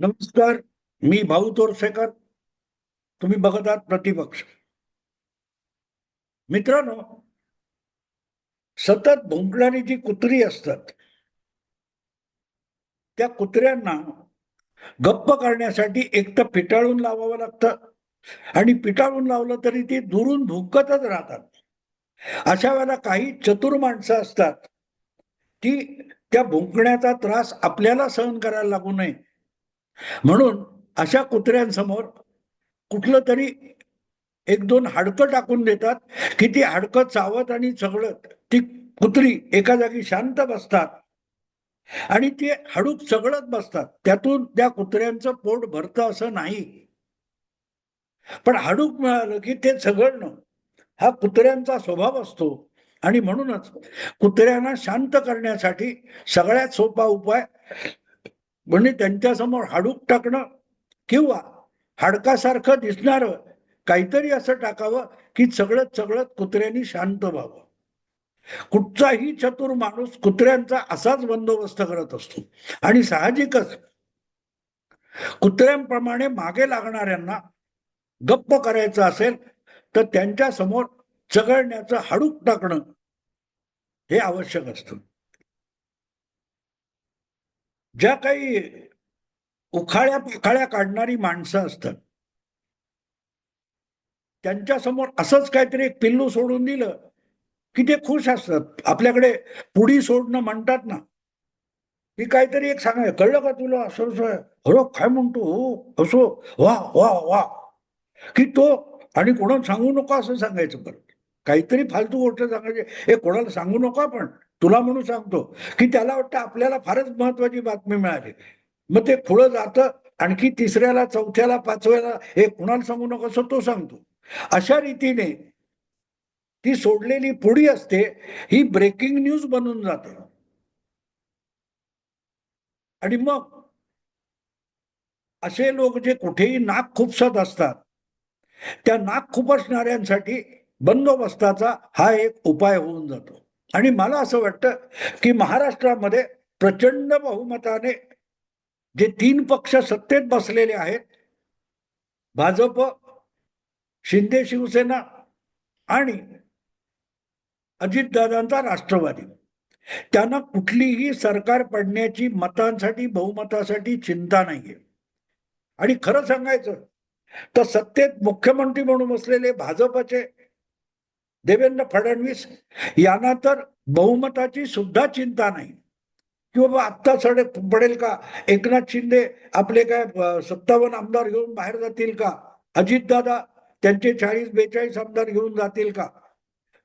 नमस्कार मी भाऊ तोरसेकर. तुम्ही बघत आहात प्रतिपक्ष. मित्रांनो सतत भुंकणारी जी कुत्री असतात त्या कुत्र्यांना गप्प करण्यासाठी एक तर पिटाळून लावावं लागतं आणि पिटाळून लावलं तरी ती दुरून भुंकतच राहतात. अशा वेळेला काही चतुर माणसं असतात ती त्या भुंकण्याचा त्रास आपल्याला सहन करायला लागू नये. म्हणून अशा कुत्र्यांसमोर कुठलं तरी एक दोन हाडकं टाकून देतात की ती हाडकं चावत आणि चगळत ती कुत्री एका जागी शांत बसतात आणि ते हाडूक चगळत बसतात. त्यातून त्या कुत्र्यांचं पोट भरतं असं नाही. पण हाडूक मिळालं की ते चगळणं हा कुत्र्यांचा स्वभाव असतो. आणि म्हणूनच कुत्र्यांना शांत करण्यासाठी सगळ्यात सोपा उपाय म्हणजे त्यांच्यासमोर हाडूक टाकणं किंवा हाडकासारखं दिसणारं काहीतरी असं टाकावं की सगळं सगळं कुत्र्यांनी शांत व्हावं. कुठचाही चतुर माणूस कुत्र्यांचा असाच बंदोबस्त करत असतो. आणि साहजिकच कुत्र्यांप्रमाणे मागे लागणाऱ्यांना गप्प करायचं असेल तर त्यांच्यासमोर चगळण्याचं हाडूक टाकणं हे आवश्यक असतं. ज्या काही उखाळ्या पाखाळ्या काढणारी माणसं असतात त्यांच्यासमोर असंच काहीतरी एक पिल्लू सोडून दिलं की ते खुश असतात. आपल्याकडे पुडी सोडणं म्हणतात ना की काहीतरी एक सांगाय कळलं का तुला? असं असं अरे काय म्हणतो? हो असो वा वा वा. की तो आणि कोणाला सांगू नका असं सांगायचं परत. काहीतरी फालतू गोष्ट सांगायची. हे कोणाला सांगू नका पण. तुला म्हणून सांगतो की त्याला वाटतं आपल्याला फारच महत्वाची बातमी मिळाली. मग ते पुढं जातं आणखी तिसऱ्याला चौथ्याला पाचव्याला हे कुणाला सांगू नको असं तो सांगतो. अशा रीतीने ती सोडलेली पुडी असते ही ब्रेकिंग न्यूज बनून जाते. आणि मग असे लोक जे कुठेही नाक खुपसत असतात त्या नाक खुपसणाऱ्यांसाठी बंदोबस्ताचा हा एक उपाय होऊन जातो. आणि मला असं वाटतं की महाराष्ट्रामध्ये प्रचंड बहुमताने जे तीन पक्ष सत्तेत बसलेले आहेत भाजप शिंदे शिवसेना आणि अजितदादांचा राष्ट्रवादी. त्यांना कुठलीही सरकार पडण्याची मतांसाठी बहुमतासाठी चिंता नाहीये. आणि खरं सांगायचं तर सत्तेत मुख्यमंत्री म्हणून बसलेले भाजपचे देवेंद्र फडणवीस यांना तर बहुमताची सुद्धा चिंता नाही. की बाबा आत्ता सडे पडेल का? एकनाथ शिंदे आपले काय सत्तावन्न आमदार घेऊन बाहेर जातील का? अजितदादा त्यांचे चाळीस बेचाळीस आमदार घेऊन जातील का?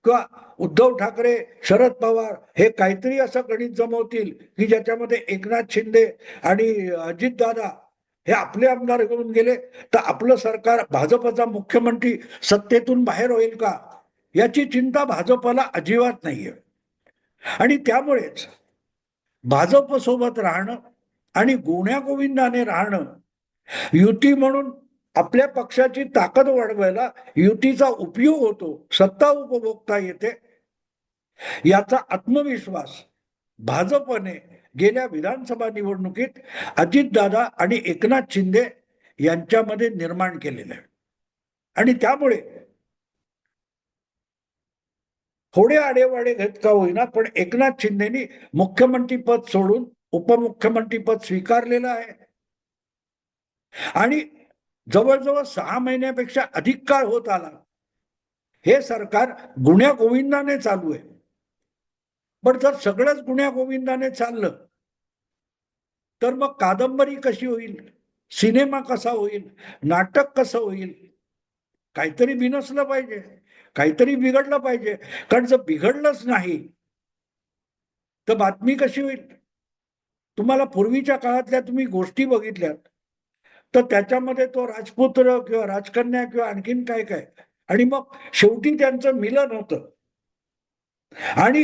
किंवा उद्धव ठाकरे शरद पवार हे काहीतरी असं गणित जमवतील की ज्याच्यामध्ये एकनाथ शिंदे आणि अजितदादा हे आपले आमदार घेऊन गेले तर आपलं सरकार भाजपचा मुख्यमंत्री सत्तेतून बाहेर होईल का? याची चिंता भाजपला अजिबात नाहीये. आणि त्यामुळेच भाजप सोबत राहणं आणि गुण्यागोविंदाने राहणं युती म्हणून आपल्या पक्षाची ताकद वाढवायला युतीचा उपयोग होतो सत्ता उपभोगता येते याचा आत्मविश्वास भाजपने गेल्या विधानसभा निवडणुकीत अजितदादा आणि एकनाथ शिंदे यांच्यामध्ये निर्माण केलेलं आहे. आणि त्यामुळे थोडे आडेवाडे घेत का होईना पण एकनाथ शिंदेनी मुख्यमंत्री पद सोडून उपमुख्यमंत्री पद स्वीकारलेलं आहे. आणि जवळजवळ सहा महिन्यापेक्षा अधिक काळ होत आला. हे सरकार गुण्या गोविंदाने चालू आहे. पण जर सगळंच गुण्या गोविंदाने चाललं तर मग कादंबरी कशी होईल? सिनेमा कसा होईल? नाटक कसं होईल? काहीतरी बिनसलं पाहिजे. काहीतरी बिघडलं पाहिजे. कारण जर बिघडलंच नाही तर बातमी कशी होईल? तुम्हाला पूर्वीच्या काळातल्या तुम्ही गोष्टी बघितल्यात तर त्याच्यामध्ये तो राजपुत्र किंवा राजकन्या किंवा आणखीन काय काय? आणि मग शेवटी त्यांचं मिलन होतं. आणि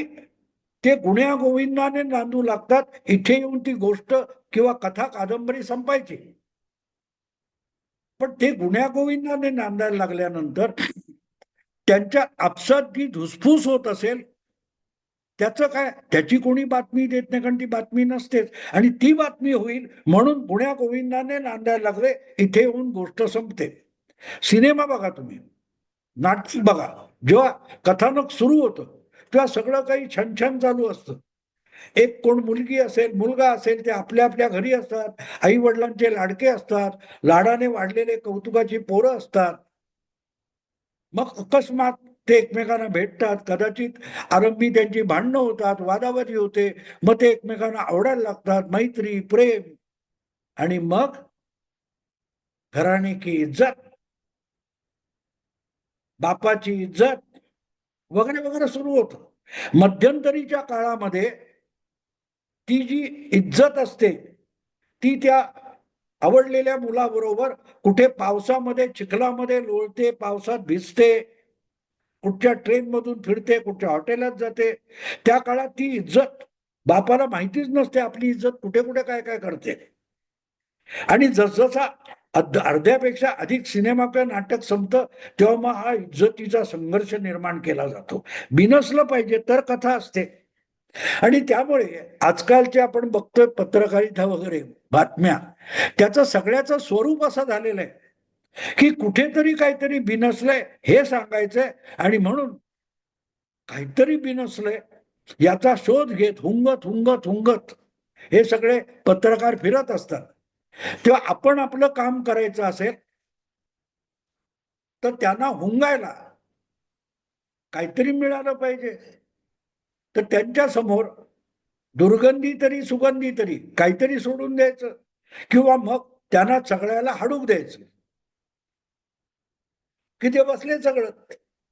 ते गुण्या गोविंदाने नांदू लागतात इथे येऊन ती गोष्ट किंवा कथा कादंबरी संपायची. पण ते गुण्या गोविंदाने नांदायला लागल्यानंतर त्यांच्या आपसात जी धुसफूस होत असेल त्याचं काय? त्याची कोणी बातमी देत नाही कारण ती बातमी नसतेच. आणि ती बातमी होईल म्हणून पुण्या गोविंदाने नांदायला लागले इथे येऊन गोष्ट संपते. सिनेमा बघा तुम्ही. नाटक बघा. जेव्हा कथानक सुरू होतं तेव्हा सगळं काही छान छान चालू असतं. एक कोण मुलगी असेल मुलगा असेल ते आपल्या आपल्या घरी असतात. आई वडिलांचे लाडके असतात. लाडाने वाढलेले कौतुकाची पोरं असतात. मग अकस्मात ते एकमेकांना भेटतात कदाचित आरंभी त्यांची भांडणं होतात वादावादी होते मग ते एकमेकांना आवडायला लागतात मैत्री प्रेम. आणि मग घराणे की इज्जत. बापाची इज्जत. वगैरे वगैरे सुरू होतं. मध्यंतरीच्या काळामध्ये ती जी इज्जत असते ती त्या आवडलेल्या मुलाबरोबर कुठे पावसामध्ये चिखलामध्ये लोळते पावसात भिजते कुठच्या ट्रेन मधून फिरते कुठच्या हॉटेलात जाते त्या काळात ती इज्जत बापाला माहितीच नसते आपली इज्जत कुठे कुठे काय काय करते. आणि जसजसा अर्ध्यापेक्षा अधिक सिनेमा किंवा नाटक संपतं तेव्हा मग हा इज्जतीचा संघर्ष निर्माण केला जातो. बिनसलं पाहिजे तर कथा असते. आणि त्यामुळे आजकालचे आपण बघतोय पत्रकारिता वगैरे बातम्या त्याचं सगळ्याचं स्वरूप असं झालेलं आहे की कुठेतरी काहीतरी बिनसलंय हे सांगायचंय आणि म्हणून काहीतरी बिनसलंय याचा शोध घेत हुंगत हुंगत हुंगत हे सगळे पत्रकार फिरत असतात. तेव्हा आपण आपलं काम करायचं असेल तर त्यांना हुंगायला काहीतरी मिळालं पाहिजे. तर त्यांच्यासमोर दुर्गंधी तरी सुगंधी तरी काहीतरी सोडून द्यायचं. किंवा मग त्यांना सगळ्याला हाडूक द्यायचं. कि ते बसले सगळं?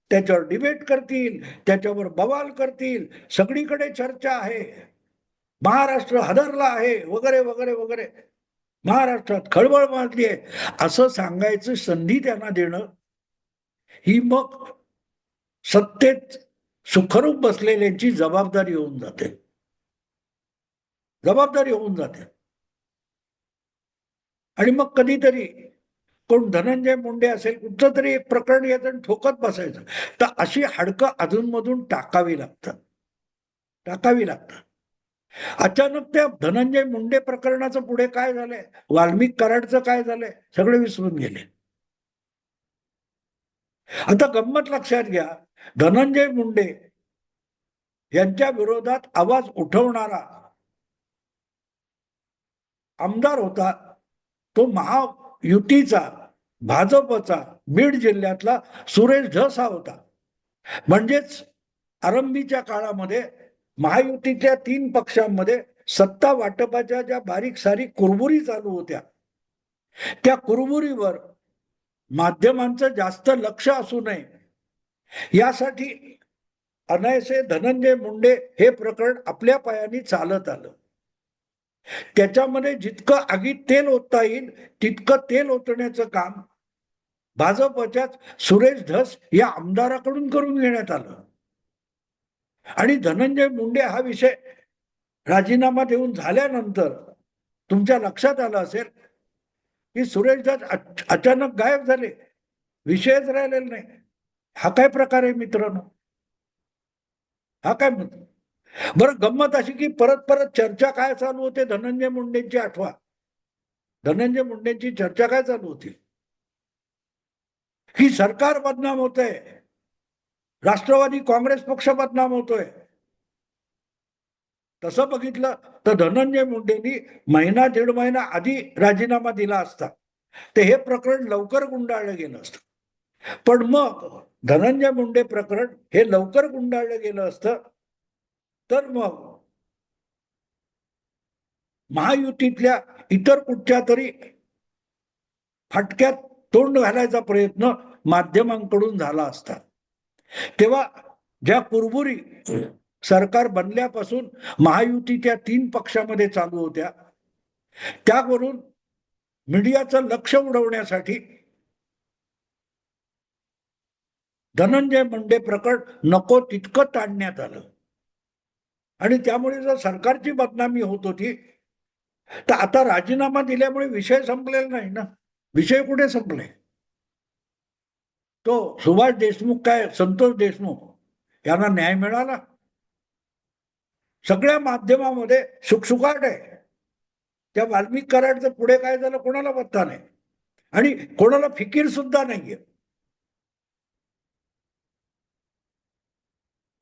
त्याच्यावर डिबेट करतील त्याच्यावर बवाल करतील. सगळीकडे चर्चा आहे. महाराष्ट्र हदरला आहे वगैरे वगैरे वगैरे. महाराष्ट्रात खळबळ माजली आहे. असं सांगायचं संधी त्यांना देणं ही मग सत्तेत सुखरूप बसलेल्यांची जबाबदारी होऊन जाते. जबाबदारी होऊन जाते. आणि मग कधीतरी कोण धनंजय मुंडे असेल कुठचं तरी एक प्रकरण येत आणि ठोकत बसायचं. तर अशी हाडकं अधूनमधून टाकावी लागतात. टाकावी लागतात. अचानक त्या धनंजय मुंडे प्रकरणाचं पुढे काय झालंय? वाल्मिक कराडचं काय झालंय? सगळे विसरून गेले. आता गंमत लक्षात घ्या. धनंजय मुंडे यांच्या विरोधात आवाज उठवणारा आमदार होता तो महायुतीचा भाजपचा बीड जिल्ह्यातला सुरेश धस हा होता. म्हणजेच आरंभीच्या काळामध्ये महायुतीच्या तीन पक्षांमध्ये सत्ता वाटपाच्या ज्या बारीक सारीक कुरबुरी चालू होत्या त्या कुरबुरीवर माध्यमांचं जास्त लक्ष असू नये यासाठी अनायसे धनंजय मुंडे हे प्रकरण आपल्या पायाने चालत आलं. त्याच्यामध्ये जितकं आगीत तेल ओतता येईल तितकं तेल ओतण्याचं काम भाजपच्याच सुरेश धस या आमदाराकडून करून घेण्यात आलं. आणि धनंजय मुंडे हा विषय राजीनामा देऊन झाल्यानंतर तुमच्या लक्षात आलं असेल की सुरेश धस अचानक गायब झाले. विषयच राहिलेला नाही. हा काय प्रकार आहे मित्रांनो? हा काय म्हणतो बरं गंमत अशी की परत परत चर्चा काय चालू होते? धनंजय मुंडेंची आठवा. धनंजय मुंडेंची चर्चा काय चालू होती? की सरकार बदनाम होत आहे राष्ट्रवादी काँग्रेस पक्ष बदनाम होतोय. तसं बघितलं तर धनंजय मुंडेंनी महिना दीड महिना आधी राजीनामा दिला असता. ते हे प्रकरण लवकर गुंडाळलं गेलं असतं. पण मग धनंजय मुंडे प्रकरण हे लवकर गुंडाळलं गेलं असतं. तर मग महायुतीतल्या इतर कुठच्या तरी फाटक्यात तोंड घालायचा प्रयत्न माध्यमांकडून झाला असता. तेव्हा ज्या कुरबुरी सरकार बनल्यापासून महायुतीच्या तीन पक्षामध्ये चालू होत्या त्यावरून मीडियाचं लक्ष उडवण्यासाठी धनंजय मुंडे प्रकरण नको तितकं ताणण्यात आलं. आणि त्यामुळे जर सरकारची बदनामी होत होती तर आता राजीनामा दिल्यामुळे विषय संपलेला नाही ना. विषय कुठे संपले? तो सुभाष देशमुख काय संतोष देशमुख यांना न्याय मिळाला? सगळ्या माध्यमामध्ये सुखसुखाट आहे. त्या वाल्मिक कराडचं पुढे काय झालं कोणाला पत्ता नाही. आणि कोणाला फिकीर सुद्धा नाहीये.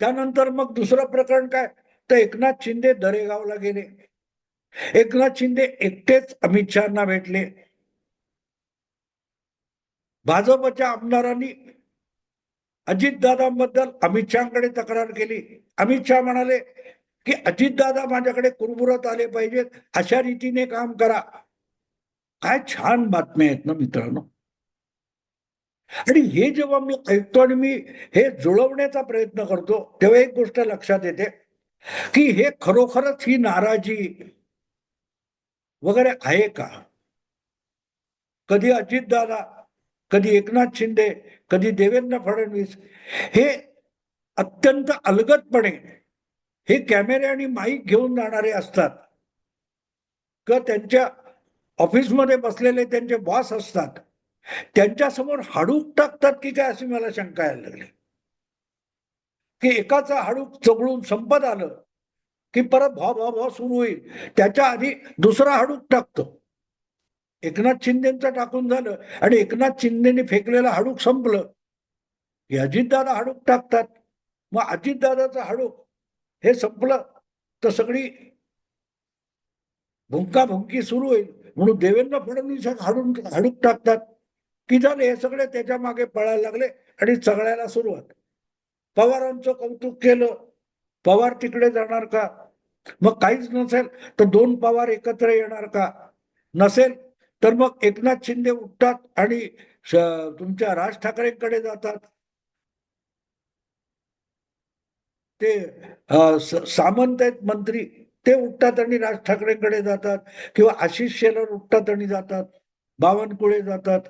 त्यानंतर मग दुसरं प्रकरण काय? तर एकनाथ शिंदे दरेगावला गेले. एकनाथ शिंदे एकटेच अमित शहाना भेटले. भाजपच्या आमदारांनी अजितदादांबद्दल अमित शहाकडे तक्रार केली. अमित शहा म्हणाले की अजितदादा माझ्याकडे कुरबुरत आले पाहिजेत. अशा रीतीने काम करा. काय छान बातम्या आहेत ना मित्रांनो. आणि हे जेव्हा मी ऐकतो आणि मी हे जुळवण्याचा प्रयत्न करतो तेव्हा एक गोष्ट लक्षात येते की हे खरोखरच ही नाराजी वगैरे आहे का? कधी अजितदादा कधी एकनाथ शिंदे कधी देवेंद्र फडणवीस हे अत्यंत अलगदपणे हे कॅमेरे आणि माईक घेऊन जाणारे असतात. का त्यांच्या ऑफिसमध्ये बसलेले त्यांचे बॉस असतात. त्यांच्यासमोर हाडूक टाकतात की काय अशी मला शंका यायला लागली. की एकाचा हाडूक चगळून संपत आलं की परत भाव भाव भाव सुरू होईल. त्याच्या आधी दुसरा हाडूक टाकतो. एकनाथ शिंदेचं टाकून झालं आणि एकनाथ शिंदेने फेकलेलं हाडूक संपलं. की अजितदादा हाडूक टाकतात. मग अजितदादाचं हाडूक हे संपलं तर सगळी भुंका भुंकी सुरू होईल म्हणून देवेंद्र फडणवीस हाडून हाडूक टाकतात. की झाले हे सगळे त्याच्यामागे पळायला लागले आणि चगळायला सुरुवात. पवारांचं कौतुक केलं. पवार तिकडे जाणार का? मग काहीच नसेल तर दोन पवार एकत्र येणार का? नसेल तर मग एकनाथ शिंदे उठतात आणि तुमच्या राज ठाकरेंकडे जातात. ते सामंत आहेत मंत्री ते उठतात आणि राज ठाकरेंकडे जातात. किंवा आशिष शेलर उठतात आणि जातात. बावनकुळे जातात.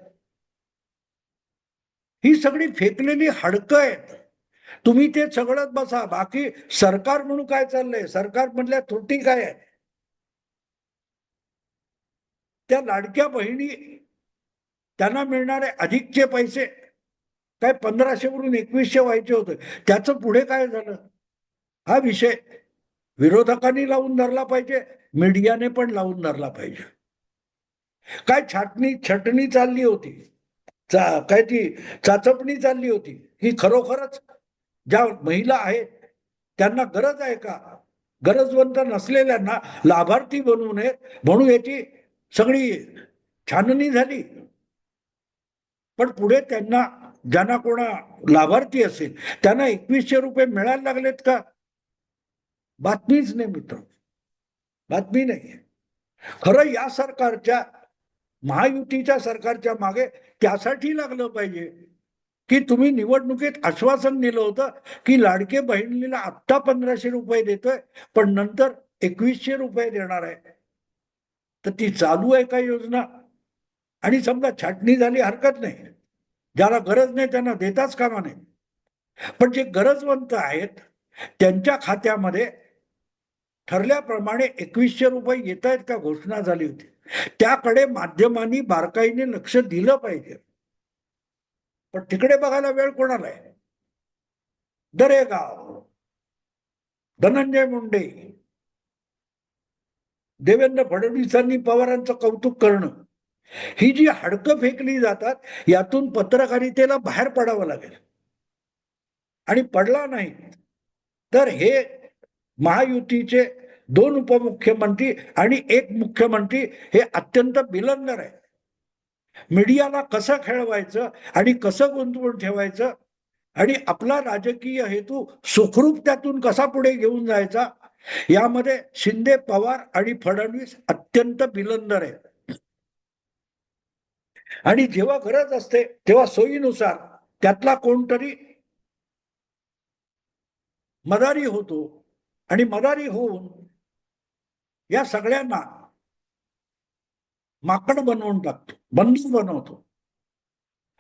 ही सगळी फेकलेली हाडकं आहेत. तुम्ही ते सगळत बसा. बाकी सरकार म्हणून काय चाललंय? सरकार म्हटल्या त्रुटी काय आहे त्या लाडक्या बहिणी त्यांना मिळणारे अधिकचे पैसे काय पंधराशे वरून एकवीसशे व्हायचे होते. त्याचं पुढे काय झालं? हा विषय विरोधकांनी लावून धरला पाहिजे मीडियाने पण लावून धरला पाहिजे. काय छाटणी छटणी चालली होती. चा काय ती चाचपणी चालली होती. ही खरोखरच ज्या महिला आहेत त्यांना गरज आहे का? गरजवंत नसलेल्यांना लाभार्थी बनवू नये म्हणून याची सगळी छाननी झाली. पण पुढे त्यांना ज्यांना कोणा लाभार्थी असेल त्यांना एकवीसशे रुपये मिळायला लागलेत का? बातमीच नाही मित्र. बातमी नाही. खरं या सरकारच्या महायुतीच्या सरकारच्या मागे त्यासाठी लागलं पाहिजे. की तुम्ही निवडणुकीत आश्वासन दिलं होतं की लाडके बहिणीला आत्ता पंधराशे रुपये देतोय पण नंतर एकवीसशे रुपये देणार आहे. तर ती चालू आहे का योजना? आणि समजा छाटणी झाली हरकत नाही. ज्याला गरज नाही त्यांना देताच कामा नाही पण जे गरजवंत आहेत त्यांच्या खात्यामध्ये ठरल्याप्रमाणे एकवीसशे रुपये येत आहेत का घोषणा झाली होती? त्याकडे माध्यमांनी बारकाईने लक्ष दिलं पाहिजे. पण तिकडे बघायला वेळ कोणाला आहे? दरेगाव धनंजय मुंडे देवेंद्र फडणवीसांनी पवारांचं कौतुक करणं. ही जी हडकं फेकली जातात यातून पत्रकारितेला बाहेर पडावं लागेल. आणि पडला नाही तर हे महायुतीचे दोन उपमुख्यमंत्री आणि एक मुख्यमंत्री हे अत्यंत बिलंदर आहे मीडियाला कसं खेळवायचं आणि कसं गुंतवून ठेवायचं आणि आपला राजकीय हेतू सुखरूप त्यातून कसा पुढे घेऊन जायचा यामध्ये शिंदे पवार आणि फडणवीस अत्यंत बिलंदर आहेत. आणि जेव्हा गरज असते तेव्हा सोयीनुसार त्यातला कोणतरी मदारी होतो आणि मदारी होऊन या सगळ्यांना माकड बनवून टाकतो बंधू बनवतो.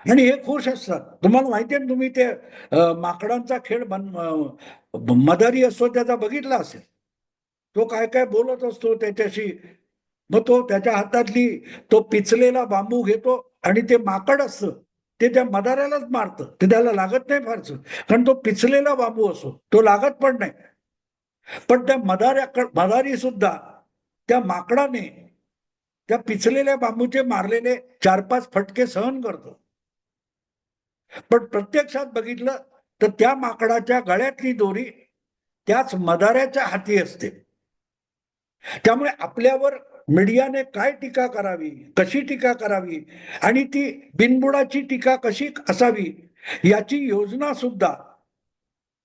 आणि हे खुश असतात. तुम्हाला माहिती आहे ना तुम्ही ते माकडांचा खेळ बन मदारी असतो त्याचा बघितला असेल. तो काय काय बोलत असतो त्याच्याशी. मग तो त्याच्या हातातली तो पिचलेला बांबू घेतो आणि ते माकड असतं ते त्या मदाऱ्यालाच मारतं. ते त्याला लागत नाही फारसं. कारण तो पिचलेला बांबू असो तो लागत पण नाही. पण त्या मदाऱ्या मदारी सुद्धा त्या माकडाने त्या पिचलेल्या बांबूचे मारलेले चार पाच फटके सहन करतो. पण प्रत्यक्षात बघितलं तर त्या माकडाच्या गळ्यातली दोरी त्याच मदाऱ्याच्या हाती असते. त्यामुळे आपल्यावर मीडियाने काय टीका करावी कशी टीका करावी आणि ती बिनबुडाची टीका कशी असावी याची योजना सुद्धा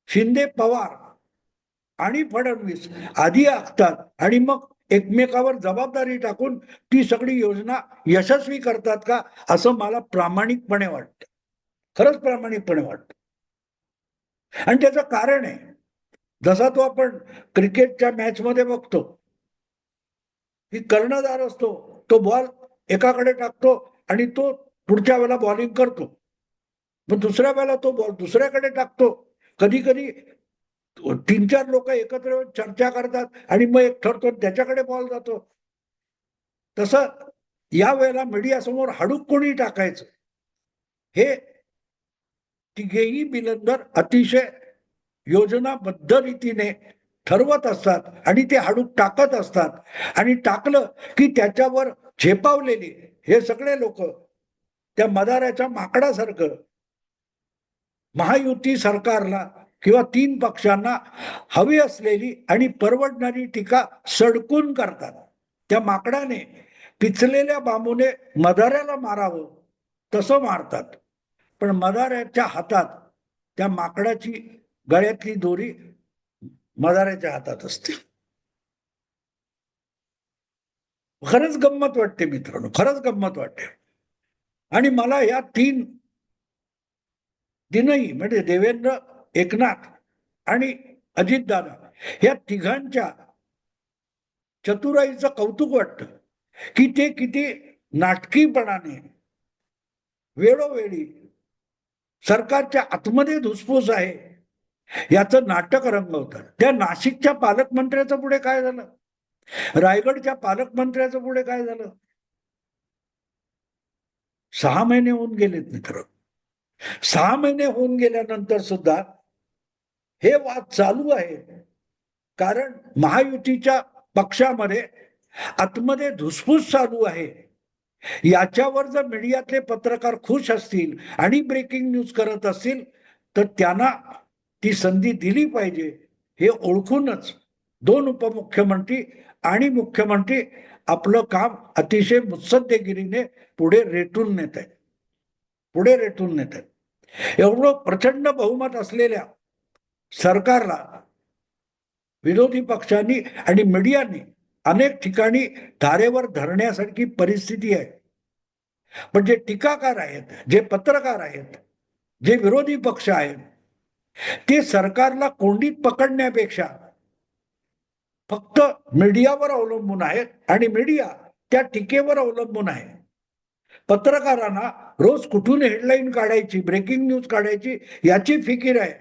शिंदे पवार आणि फडणवीस आधी आखतात आणि मग एकमेकावर जबाबदारी टाकून ती सगळी योजना यशस्वी करतात का असं मला प्रामाणिकपणे वाटतं. खरंच प्रामाणिकपणे वाटतं. आणि त्याचं कारण आहे जसा तो आपण क्रिकेटच्या मॅच मध्ये बघतो की कर्णधार असतो तो बॉल एकाकडे टाकतो आणि तो पुढच्या वेळेला बॉलिंग करतो. मग दुसऱ्या वेळेला तो बॉल दुसऱ्याकडे टाकतो. कधी कधी तीन चार लोक एकत्र येऊन चर्चा करतात आणि मग एक ठरतो त्याच्याकडे बॉल जातो. तसं या वेळेला मीडिया समोर हाडूक कोणी टाकायचं? हे तिघेही बिलंदर अतिशय योजनाबद्ध रीतीने ठरवत असतात आणि ते हाडूक टाकत असतात. आणि टाकलं की त्याच्यावर झेपावलेली हे सगळे लोक त्या मदाराच्या माकडासारखं महायुती सरकारला किंवा तीन पक्षांना हवी असलेली आणि परवडणारी टीका सडकून करतात त्या माकडाने पिचलेल्या बांबूने मदाऱ्याला मारावं तसं मारतात. पण मदाऱ्याच्या हातात त्या माकडाची गळ्यातली दोरी मदाऱ्याच्या हातात असते. खरंच गंमत वाटते मित्रांनो खरंच गंमत वाटते. आणि मला या तीन दिनही म्हणजे देवेंद्र एकनाथ आणि अजितदादा या तिघांच्या चतुराईचं कौतुक वाटतं की ते किती नाटकीपणाने वेळोवेळी सरकारच्या आतमध्ये धुसफूस आहे याचं नाटक रंगवतात. त्या नाशिकच्या पालकमंत्र्याचं पुढे काय झालं? रायगडच्या पालकमंत्र्याचं पुढे काय झालं? सहा महिने होऊन गेलेत मित्र. सहा महिने होऊन गेल्यानंतर सुद्धा हे वाद चालू आहे. कारण महायुतीच्या पक्षामध्ये आतमध्ये धुसफूस चालू आहे. याच्यावर जर मीडियातले पत्रकार खुश असतील आणि ब्रेकिंग न्यूज करत असतील तर त्यांना ती संधी दिली पाहिजे. हे ओळखूनच दोन उपमुख्यमंत्री आणि मुख्यमंत्री आपलं काम अतिशय मुत्सद्देगिरीने पुढे रेटून नेत आहेत. पुढे रेटून नेत आहेत. एवढं प्रचंड बहुमत असलेल्या सरकारला विरोधी पक्षांनी आणि मीडियानी अनेक ठिकाणी धारेवर धरण्यासारखी परिस्थिती आहे. पण जे टीकाकार आहेत जे पत्रकार आहेत जे विरोधी पक्ष आहेत ते सरकारला कोंडीत पकडण्यापेक्षा फक्त मीडियावर अवलंबून आहेत आणि मीडिया त्या टीकेवर अवलंबून आहे. पत्रकारांना रोज कुठून हेडलाईन काढायची ब्रेकिंग न्यूज काढायची याची फिकीर आहे.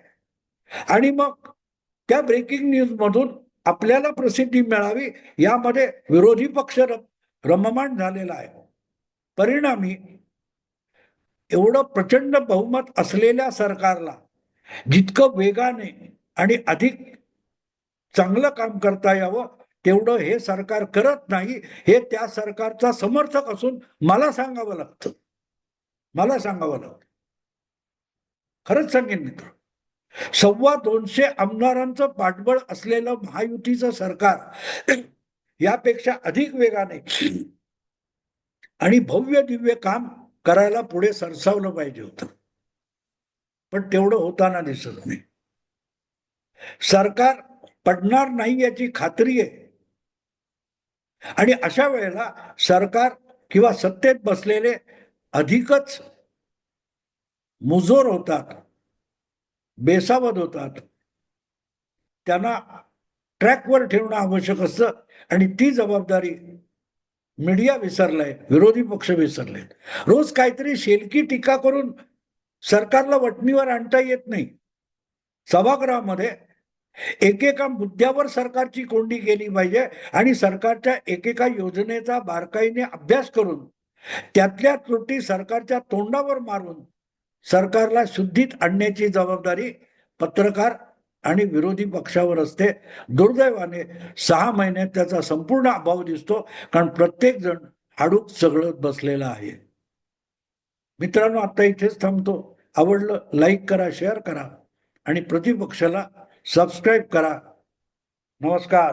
आणि मग त्या ब्रेकिंग न्यूज मधून आपल्याला प्रसिद्धी मिळावी यामध्ये विरोधी पक्ष रममाण झालेला आहे. परिणामी एवढं प्रचंड बहुमत असलेल्या सरकारला जितकं वेगाने आणि अधिक चांगलं काम करता यावं तेवढं हे सरकार करत नाही हे त्या सरकारचा समर्थक असून मला सांगावं लागतं. मला सांगावं लागतं. खरंच सांगेन मित्र. सव्वा दोनशे आमदारांचं पाठबळ असलेलं महायुतीचं सरकार यापेक्षा अधिक वेगाने आणि भव्य दिव्य काम करायला पुढे सरसावलं पाहिजे होत. पण तेवढं होताना दिसत नाही. सरकार पडणार नाही याची खात्री आहे. आणि अशा वेळेला सरकार किंवा सत्तेत बसलेले अधिकच मुजोर होतात. बेसावध होतात. त्यांना ट्रॅकवर ठेवणं आवश्यक असतं आणि ती जबाबदारी मीडिया विसरलाय विरोधी पक्ष विसरले रोज काहीतरी शेलकी टीका करून सरकारला वटणीवर आणता येत नाही. सभागृहामध्ये एकेका मुद्द्यावर सरकारची कोंडी केली पाहिजे आणि सरकारच्या एकेका योजनेचा बारकाईने अभ्यास करून त्यातल्या त्रुटी सरकारच्या तोंडावर मारून सरकारला शुद्धीत आणण्याची जबाबदारी पत्रकार आणि विरोधी पक्षावर असते. दुर्दैवाने सहा महिन्यात त्याचा संपूर्ण अभाव दिसतो कारण प्रत्येक जण हाडूक सगळत बसलेला आहे. मित्रांनो आता इथेच थांबतो. आवडलं लाईक करा शेअर करा आणि प्रतिपक्षाला सबस्क्राईब करा. नमस्कार.